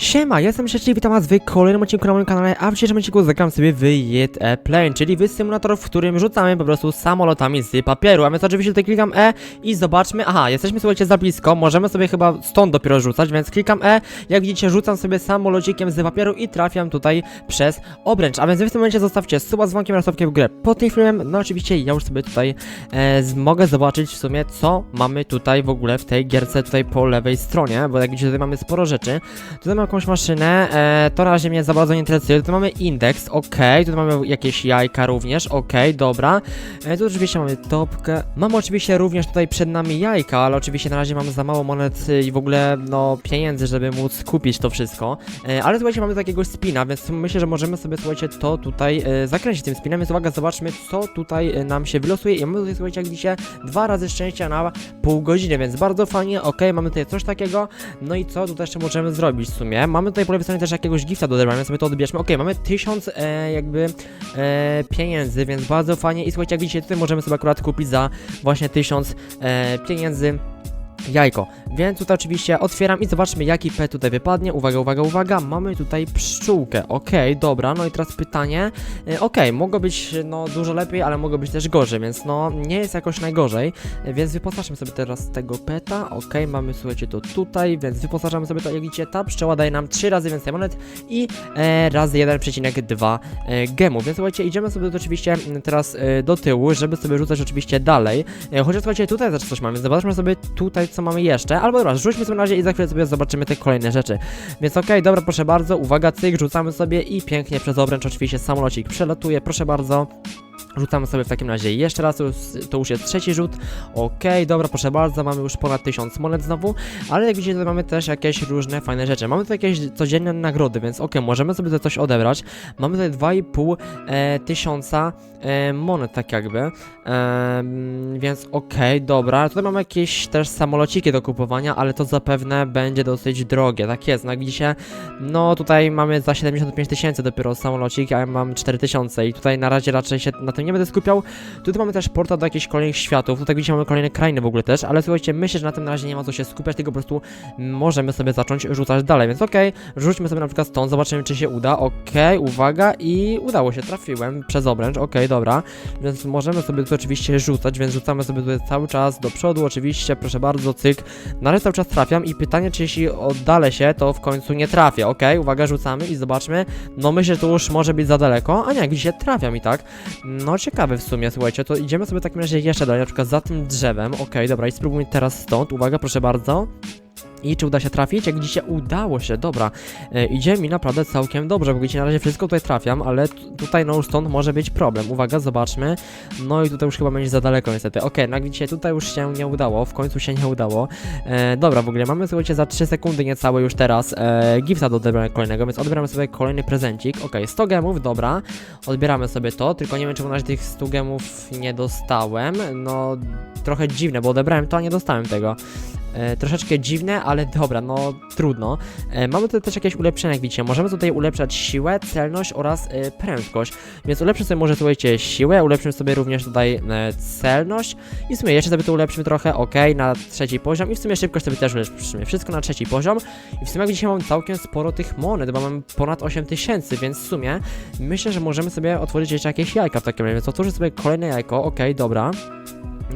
Siema, jestem Szczęśliwy, witam was w kolejnym odcinku na moim kanale, a w dzisiejszym odcinku zagram sobie w Jet e Plane, czyli w symulator, w którym rzucamy po prostu samolotami z papieru, a więc oczywiście tutaj klikam E i zobaczmy, aha, jesteśmy słuchajcie za blisko, możemy sobie chyba stąd dopiero rzucać, więc klikam E, jak widzicie rzucam sobie samolocikiem z papieru i trafiam tutaj przez obręcz, a więc wy w tym momencie zostawcie suba z dzwonkiem oraz w grę pod tym filmem, no oczywiście ja już sobie tutaj e, mogę zobaczyć w sumie co mamy tutaj w ogóle w tej gierce tutaj po lewej stronie, bo jak widzicie tutaj mamy sporo rzeczy, Tutaj mamy jakąś maszynę, e, to razie mnie za bardzo nie interesuje. Tutaj mamy indeks, ok. Tutaj mamy jakieś jajka również, ok, dobra. E, tu oczywiście mamy topkę. Mamy oczywiście również tutaj przed nami jajka, ale oczywiście na razie mamy za mało monet i w ogóle, no, pieniędzy, żeby móc kupić to wszystko. E, ale słuchajcie, mamy takiego spina, więc myślę, że możemy sobie, słuchajcie, to tutaj e, zakręcić tym spinem, więc uwaga, zobaczmy, co tutaj e, nam się wylosuje. I mamy tutaj, słuchajcie, jak widzicie, dwa razy szczęścia na pół godziny, więc bardzo fajnie, ok, mamy tutaj coś takiego. No i co tutaj jeszcze możemy zrobić w sumie? Mamy tutaj po lewej stronie też jakiegoś gifta do odebrania, więc sobie to odbierzmy. Ok, mamy 1000 e, jakby e, pieniędzy, więc bardzo fajnie. I słuchajcie, jak widzicie, tutaj możemy sobie akurat kupić za właśnie 1000 e, pieniędzy jajko. Więc tutaj oczywiście otwieram i zobaczmy jaki pet tutaj wypadnie. Uwaga, uwaga, uwaga, mamy tutaj pszczółkę. Okej, dobra, no i teraz pytanie. E, Okej, mogło być no dużo lepiej, ale mogło być też gorzej, więc no nie jest jakoś najgorzej. E, Więc wyposażmy sobie teraz tego peta. Okej, mamy słuchajcie to tutaj, więc wyposażamy sobie to. Jak widzicie, ta pszczoła daje nam 3 razy więcej monet i e, razy 1,2 e, gemu. Więc słuchajcie, idziemy sobie to oczywiście teraz e, do tyłu, żeby sobie rzucać oczywiście dalej. E, chociaż słuchajcie, tutaj też coś mamy. Zobaczmy sobie tutaj, co mamy jeszcze. Albo dobra, rzućmy sobie na razie i za chwilę sobie zobaczymy te kolejne rzeczy. Więc okej, dobra, proszę bardzo, uwaga, cyk, rzucamy sobie i pięknie przez obręcz oczywiście samolocik przelatuje, proszę bardzo. Rzucamy sobie w takim razie jeszcze raz, to już, to jest trzeci rzut. Okej, dobra, proszę bardzo, mamy już ponad 1000 monet znowu, ale jak widzicie, tutaj mamy też jakieś różne fajne rzeczy. Mamy tutaj jakieś codzienne nagrody, więc okej, możemy sobie tutaj coś odebrać. Mamy tutaj 2,5 e, tysiąca e, monet, tak jakby. Em, więc okej, dobra. Tutaj mamy jakieś też samolociki do kupowania, ale to zapewne będzie dosyć drogie. Tak jest, no jak widzicie, no tutaj mamy za 75 tysięcy dopiero samolocik, a ja mam 4 tysiące i tutaj na razie raczej się na tym nie będę skupiał. Tutaj mamy też portal do jakichś kolejnych światów, tutaj widzicie mamy kolejne krainy w ogóle też, ale słuchajcie, myślę, że na tym na razie nie ma co się skupiać, tylko po prostu możemy sobie zacząć rzucać dalej, więc okej, rzućmy sobie na przykład stąd, zobaczymy czy się uda, okej, uwaga i udało się, trafiłem przez obręcz, okej, dobra, więc możemy sobie tu oczywiście rzucać, więc rzucamy sobie tutaj cały czas do przodu, oczywiście, proszę bardzo, cyk, na razie cały czas trafiam i pytanie, czy jeśli oddalę się, to w końcu nie trafię, okej, uwaga, rzucamy i zobaczmy, no myślę, że to już może być za daleko, a nie, jak widzicie, trafiam i tak, no ciekawe w sumie, słuchajcie, to idziemy sobie w takim razie jeszcze dalej, na przykład za tym drzewem, okej, dobra, i spróbujmy teraz stąd, uwaga, proszę bardzo, i czy uda się trafić? Jak widzicie, udało się, dobra. E, idzie mi naprawdę całkiem dobrze, bo widzicie, na razie wszystko tutaj trafiam, ale tutaj no już stąd może być problem. Uwaga, zobaczmy. No i tutaj już chyba będzie za daleko niestety. Okej, no jak widzicie, tutaj już się nie udało, w końcu się nie udało. E, dobra, w ogóle mamy, słuchajcie, za 3 sekundy niecałe już teraz e, gifta do odebrania kolejnego, więc odbieramy sobie kolejny prezencik. Okej, 100 gemów, dobra. Odbieramy sobie to, tylko nie wiem, czemu na razie tych 100 gemów nie dostałem. No, trochę dziwne, bo odebrałem to, a nie dostałem tego. E, troszeczkę dziwne, ale dobra, no trudno. E, mamy tutaj też jakieś ulepszenia, jak widzicie. Możemy tutaj ulepszać siłę, celność oraz e, prędkość. Więc ulepszymy sobie może, słuchajcie, siłę, ulepszymy sobie również tutaj e, celność i w sumie jeszcze sobie to ulepszymy trochę, ok, na trzeci poziom i w sumie szybkość sobie też ulepszymy. Wszystko na trzeci poziom i w sumie jak widzicie mamy całkiem sporo tych monet, bo mamy ponad 8000, więc w sumie myślę, że możemy sobie otworzyć jeszcze jakieś jajka w takim razie, więc otworzę sobie kolejne jajko, ok, dobra.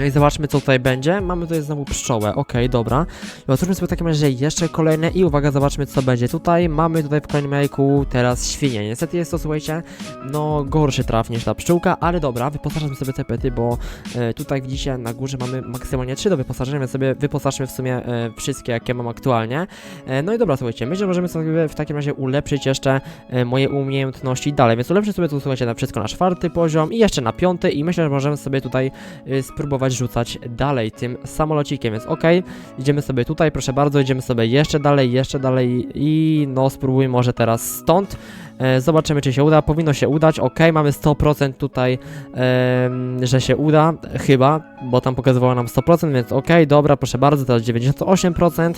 No i zobaczmy co tutaj będzie. Mamy tutaj znowu pszczołę, okej, dobra. I otwórzmy sobie w takim razie jeszcze kolejne i uwaga, zobaczmy co będzie tutaj. Mamy tutaj w kolejnym jajku teraz świnię. Niestety jest to, słuchajcie, no gorszy traf niż ta pszczółka, ale dobra, wyposażmy sobie te pety, bo e, tutaj widzicie na górze mamy maksymalnie 3 do wyposażenia, więc sobie wyposażmy w sumie e, wszystkie jakie mam aktualnie. E, no i dobra, słuchajcie, myślę, że możemy sobie w takim razie ulepszyć jeszcze e, moje umiejętności dalej, więc ulepszę sobie tu, słuchajcie, na wszystko na czwarty poziom i jeszcze na piąty i myślę, że możemy sobie tutaj y, spróbować rzucać dalej tym samolocikiem, więc okej, idziemy sobie tutaj, proszę bardzo, idziemy sobie jeszcze dalej, jeszcze dalej i no spróbujmy może teraz stąd. E, zobaczymy czy się uda, powinno się udać, okej, mamy 100% tutaj, że się uda, chyba, bo tam pokazywało nam 100%, więc okej, dobra, proszę bardzo, teraz 98%.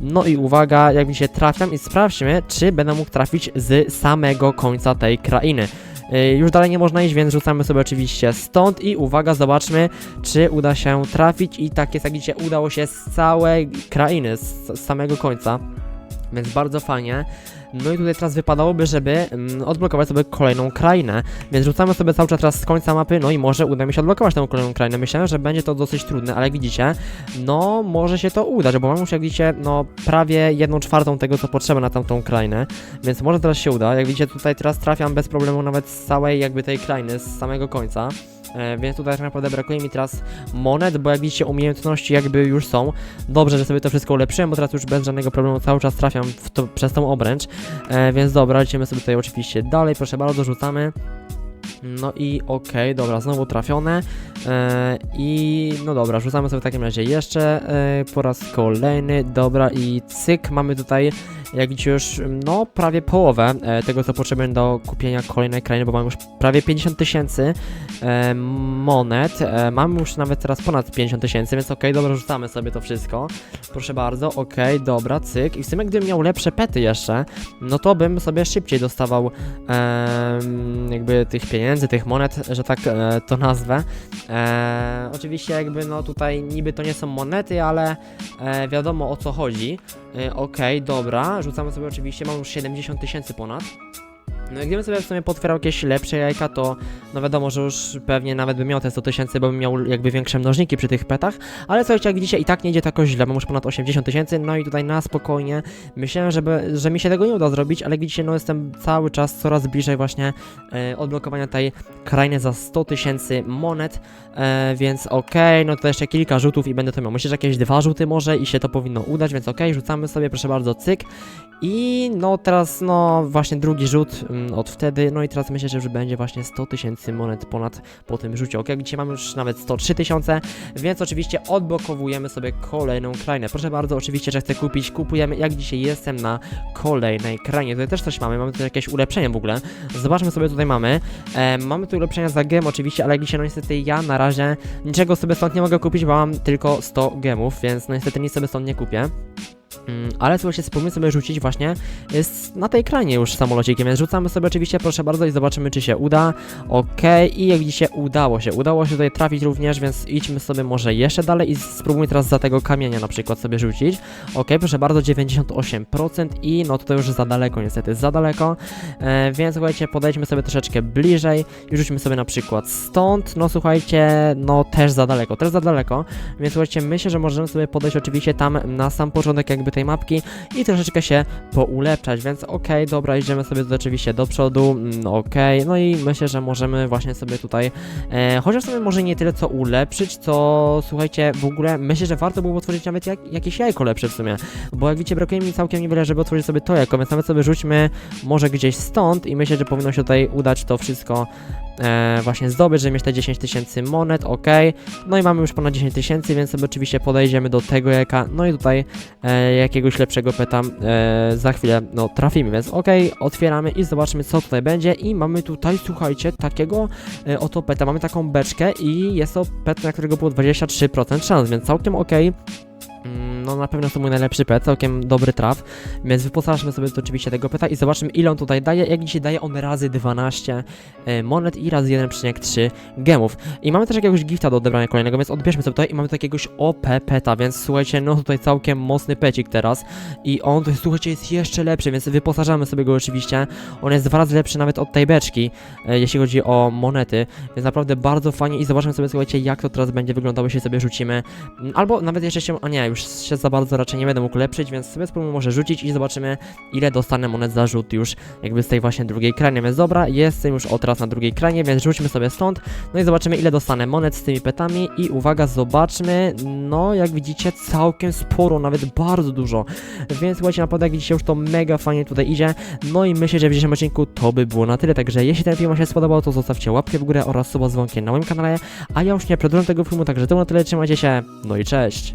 No i uwaga, jak mi się trafiam i sprawdźmy, czy będę mógł trafić z samego końca tej krainy. Y, Już dalej nie można iść, więc rzucamy sobie oczywiście stąd i uwaga, zobaczmy, czy uda się trafić i tak jest, jak widzicie, udało się z całej krainy, z, z samego końca. Więc bardzo fajnie. No i tutaj teraz wypadałoby, żeby mm, odblokować sobie kolejną krainę. Więc rzucamy sobie cały czas teraz z końca mapy, no i może uda mi się odblokować tę kolejną krainę. Myślałem, że będzie to dosyć trudne, ale jak widzicie, no może się to udać, bo mam już jak widzicie, no prawie jedną czwartą tego, co potrzeba na tamtą krainę. Więc może teraz się uda. Jak widzicie, tutaj teraz trafiam bez problemu nawet z całej jakby tej krainy, z samego końca. E, więc tutaj tak naprawdę brakuje mi teraz monet, bo jak widzicie umiejętności jakby już są. Dobrze, że sobie to wszystko ulepszyłem, bo teraz już bez żadnego problemu cały czas trafiam to, przez tą obręcz. E, więc dobra, lecimy sobie tutaj oczywiście dalej, proszę bardzo, rzucamy. No i okej, dobra, znowu trafione. E, I no dobra, rzucamy sobie w takim razie jeszcze po raz kolejny. Dobra, i cyk, mamy tutaj, jak widzicie, już no prawie połowę e, tego, co potrzebujemy do kupienia kolejnej krainy, bo mamy już prawie 50 tysięcy e, monet. E, mamy już nawet teraz ponad 50 tysięcy, więc okej, dobra, rzucamy sobie to wszystko. Proszę bardzo, okej, dobra, cyk. I w sumie, gdybym miał lepsze pety jeszcze, no to bym sobie szybciej dostawał jakby tych pieniędzy, tych monet, że tak to nazwę. Oczywiście jakby no tutaj niby to nie są monety, ale wiadomo o co chodzi. Okej, dobra, rzucamy sobie oczywiście, mam już 70 tysięcy ponad. No gdybym sobie w sumie potwierał jakieś lepsze jajka, to no wiadomo, że już pewnie nawet bym miał te 100 tysięcy, bo bym miał jakby większe mnożniki przy tych petach, ale słuchajcie, jak widzicie i tak nie idzie jakoś źle, mam już ponad 80 tysięcy, no i tutaj na spokojnie, myślałem, żeby, że mi się tego nie uda zrobić, ale jak widzicie, no jestem cały czas coraz bliżej właśnie e, odblokowania tej krainy za 100 tysięcy monet, e, więc okej, no to jeszcze kilka rzutów i będę to miał, myślę, że jakieś dwa rzuty może i się to powinno udać, więc okej, rzucamy sobie, proszę bardzo, cyk, i no teraz, no właśnie drugi rzut mm, od wtedy, no i teraz myślę, że już będzie właśnie 100 tysięcy monet ponad po tym rzucie. Ok, dzisiaj mamy już nawet 103 tysiące, więc oczywiście odblokowujemy sobie kolejną krainę. Proszę bardzo, oczywiście, że chcę kupić, kupujemy, jak dzisiaj jestem na kolejnej krainie. Tutaj też coś mamy, mamy tutaj jakieś ulepszenie w ogóle. Zobaczmy sobie, tutaj mamy. E, mamy tu ulepszenia za gem oczywiście, ale jak dzisiaj, no niestety ja na razie niczego sobie stąd nie mogę kupić, bo mam tylko 100 gemów, więc no niestety nic sobie stąd nie kupię. Mm, ale słuchajcie, spróbujmy sobie rzucić właśnie jest na tej kranie już samolocikiem, więc rzucamy sobie oczywiście, proszę bardzo i zobaczymy czy się uda. Okej, i jak widzicie udało się, udało się tutaj trafić również, więc idźmy sobie może jeszcze dalej i spróbujmy teraz za tego kamienia na przykład sobie rzucić. Okej, proszę bardzo, 98% i no tutaj już za daleko niestety, za daleko, e, więc słuchajcie, podejdźmy sobie troszeczkę bliżej i rzućmy sobie na przykład stąd, no słuchajcie, no też za daleko, też za daleko, więc słuchajcie, myślę, że możemy sobie podejść oczywiście tam na sam początek jakby tej mapki i troszeczkę się poulepszać, więc okej, dobra, idziemy sobie tutaj oczywiście do przodu, mm, okej, no i myślę, że możemy właśnie sobie tutaj, e, chociaż sobie może nie tyle co ulepszyć, co słuchajcie, w ogóle myślę, że warto byłoby otworzyć nawet jak, jakieś jajko lepsze w sumie, bo jak widzicie, brakuje mi całkiem niewiele, żeby otworzyć sobie to jajko, więc nawet sobie rzućmy może gdzieś stąd i myślę, że powinno się tutaj udać to wszystko e, właśnie zdobyć, żeby mieć te 10 tysięcy monet, ok. No i mamy już ponad 10 tysięcy, więc sobie oczywiście podejdziemy do tego jaka, no i tutaj e, jakiegoś lepszego peta e, za chwilę, no trafimy, więc ok, otwieramy i zobaczymy co tutaj będzie i mamy tutaj, słuchajcie, takiego e, oto peta, mamy taką beczkę i jest to pet, na którego było 23% szans, więc całkiem ok. Mm, No na pewno to mój najlepszy pet, całkiem dobry traf, więc wyposażmy sobie to oczywiście tego peta i zobaczymy ile on tutaj daje, jak dzisiaj daje on razy 12 e, monet i razy 1,3 gemów. I mamy też jakiegoś gifta do odebrania kolejnego, więc odbierzmy sobie tutaj i mamy takiegoś OP peta, więc słuchajcie, no tutaj całkiem mocny pecik teraz i on tutaj słuchajcie jest jeszcze lepszy, więc wyposażamy sobie go oczywiście. On jest dwa razy lepszy nawet od tej beczki, e, jeśli chodzi o monety, więc naprawdę bardzo fajnie i zobaczmy sobie słuchajcie jak to teraz będzie wyglądało, jeśli sobie rzucimy Albo nawet jeszcze się, a nie, już się za bardzo raczej nie będę mógł lepszyć, więc sobie spróbujmy może rzucić i zobaczymy ile dostanę monet za rzut już jakby z tej właśnie drugiej kranie, więc dobra, jestem już o teraz na drugiej kranie, więc rzućmy sobie stąd, no i zobaczymy ile dostanę monet z tymi petami. I uwaga, zobaczmy, no jak widzicie całkiem sporo, nawet bardzo dużo, więc słuchajcie, naprawdę jak widzicie już to mega fajnie tutaj idzie, no i myślę, że w dzisiejszym odcinku to by było na tyle, także jeśli ten film się spodobał, to zostawcie łapkę w górę oraz suba z dzwonkiem na moim kanale, a ja już nie przedłużam tego filmu, także to na tyle, trzymajcie się, no i cześć!